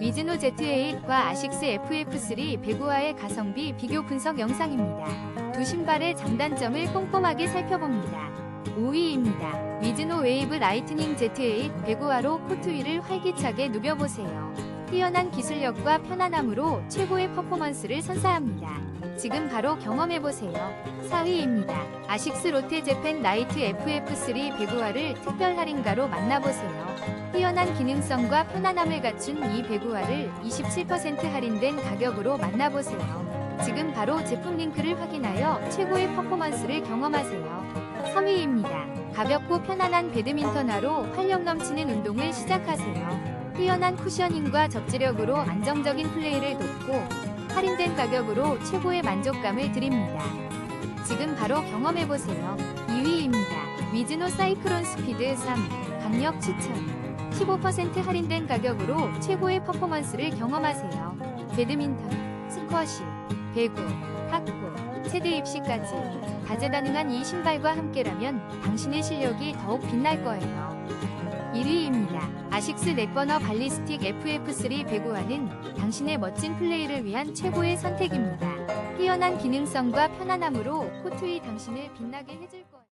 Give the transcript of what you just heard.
미즈노 Z8과 아식스 FF3 배구와의 가성비 비교 분석 영상입니다. 두 신발의 장단점을 꼼꼼하게 살펴봅니다. 5위입니다. 미즈노 웨이브 라이트닝 Z8 배구화로 코트 위를 활기차게 누벼보세요. 뛰어난 기술력과 편안함으로 최고의 퍼포먼스를 선사합니다. 지금 바로 경험해보세요. 4위입니다. 아식스 롯데 재팬 나이트 FF3 배구화를 특별 할인가로 만나보세요. 뛰어난 기능성과 편안함을 갖춘 이 배구화를 27% 할인된 가격으로 만나보세요. 지금 바로 제품 링크를 확인하여 최고의 퍼포먼스를 경험하세요. 3위입니다. 가볍고 편안한 배드민턴화로 활력 넘치는 운동을 시작하세요. 뛰어난 쿠셔닝과 접지력으로 안정적인 플레이를 돕고 할인된 가격으로 최고의 만족감을 드립니다. 지금 바로 경험해보세요. 2위입니다. 미즈노 사이클론 스피드 3 강력 추천 15% 할인된 가격으로 최고의 퍼포먼스를 경험하세요. 배드민턴, 스쿼시, 배구, 탁구, 세대 입시까지 다재다능한 이 신발과 함께라면 당신의 실력이 더욱 빛날 거예요. 1위입니다. 아식스 넷버너 발리스틱 FF3 배구화는 당신의 멋진 플레이를 위한 최고의 선택입니다. 뛰어난 기능성과 편안함으로 코트 위 당신을 빛나게 해줄 거예요.